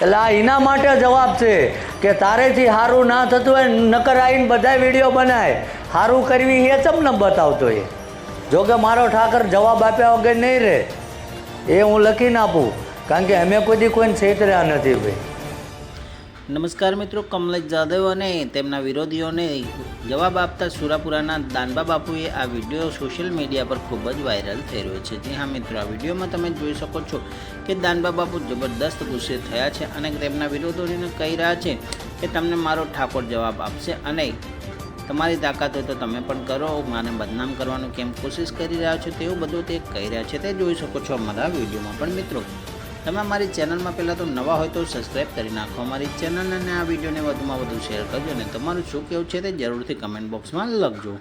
એટલે આ એના માટે જવાબ છે કે તારેથી સારું ના થતું હોય નકર આવીને બધા વીડિયો બનાય. સારું કરવી એ ચમ ન બતાવતો એ? જો કે મારો ઠાકર જવાબ આપ્યા વગર નહીં રહે. એ હું લખીને આપું કારણ કે અમે કોઈ દી કોઈને છેતર્યા નથી ભાઈ. નમસ્કાર મિત્રો, કમલેશ જાદવ અને તેમના વિરોધીઓને જવાબ આપતા સુરાપુરાના દાનબા બાપુએ આ વીડિયો સોશિયલ મીડિયા પર ખૂબ જ વાયરલ થઈ રહ્યો છે. જી હા મિત્રો, આ વિડીયોમાં તમે જોઈ શકો છો કે દાનબા બાપુ જબરદસ્ત ગુસ્સે થયા છે અને તેમના વિરોધીઓને કહી રહ્યા છે કે તમને મારો ઠાકોર જવાબ આપશે અને તમારી તાકાત હોય તો તમે પણ કરો. માને બદનામ કરવાનું કેમ કોશિશ કરી રહ્યા છો? તેવું બધું તે કહી રહ્યા છે. તે જોઈ શકો છો અમારા વિડીયોમાં પણ મિત્રો. તમે અમારી ચેનલમાં પહેલાં તો નવા હોય તો સબસ્ક્રાઈબ કરી નાખો. અમારી ચેનલ અને આ વિડીયોને વધુમાં વધુ શેર કરજો અને તમારું શું કેવું છે તે જરૂરથી કમેન્ટ બોક્સમાં લખજો.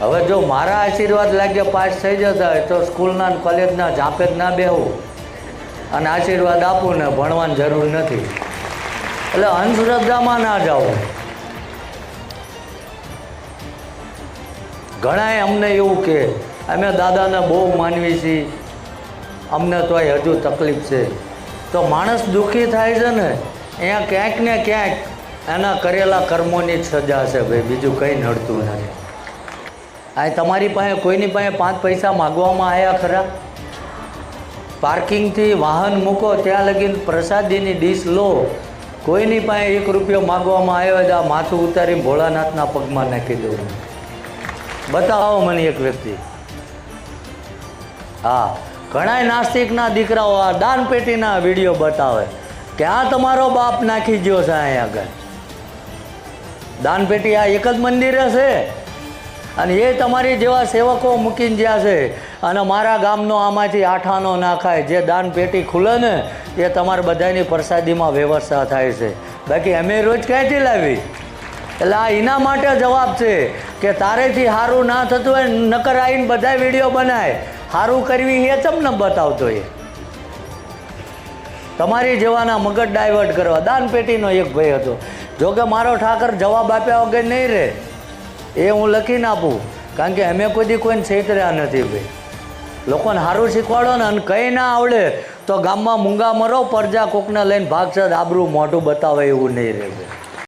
હવે જો મારા આશીર્વાદ લાગે પાસ થઈ જતા હોય તો સ્કૂલના કોલેજના ઝાંપે જ ના બેહું અને આશીર્વાદ આપું ને ભણવાની જરૂર નથી. એટલે અંધશ્રદ્ધામાં ના જાઓ. ઘણાય અમને એવું કે, અમે દાદાને બહુ માનવી છીએ. અમને તોય હજુ તકલીફ છે. તો માણસ દુઃખી થાય છે ને, અહીંયા ક્યાંક ને ક્યાંક એના કરેલા કર્મોની જ સજા છે ભાઈ, બીજું કંઈ નડતું નથી. આ તમારી પાસે, કોઈની પાસે પાંચ પૈસા માગવામાં આવ્યા ખરા? પાર્કિંગથી વાહન મૂકો, ત્યાં લગીને પ્રસાદીની ડીશ લો. કોઈની પાસે એક રૂપિયો માગવામાં આવ્યો તો આ માથું ઉતારીને ભોળાનાથના પગમાં નાખી દઉં બતાવો મને એક વ્યક્તિ. હા ઘણાય નાસ્તિકના દીકરાઓ આ દાન પેટીના વીડિયો બતાવે. કે આ તમારો બાપ નાખી ગયો છે અહીંયા આગળ? દાન પેટી આ એક જ મંદિરે છે? અને એ તમારી જેવા સેવકો મૂકીને જ્યાં છે? અને મારા ગામનો આમાંથી આઠાનો ના ખાય જે દાન પેટી ખુલે ને, એ તમારે બધાની પ્રસાદીમાં વ્યવસ્થા થાય છે. બાકી અમે રોજ ક્યાંથી લાવી? એટલે આ એના માટે જવાબ છે કે તારેથી સારું ના થતું હોય, નકર આવીને બધા વીડિયો બનાય. સારું કરવી એ ચમ ન બતાવતો એ. તમારી જેવાના મગજ ડાયવર્ટ કરવા. દાન પેટીનો એક ભાઈ હતો. જો કે મારો ઠાકર જવાબ આપ્યા વગર નહીં રહે. એ હું લખીને આપું. કારણ કે અમે કોઈ કોઈને છેતર્યા નથી ભાઈ. લોકોને સારું શીખવાડો ને અને કંઈ ના આવડે તો ગામમાં મૂંગા મરો, પરજા કોકને લઈને ભાગસદ આબરું મોઢું બતાવે એવું નહીં રહે ભાઈ.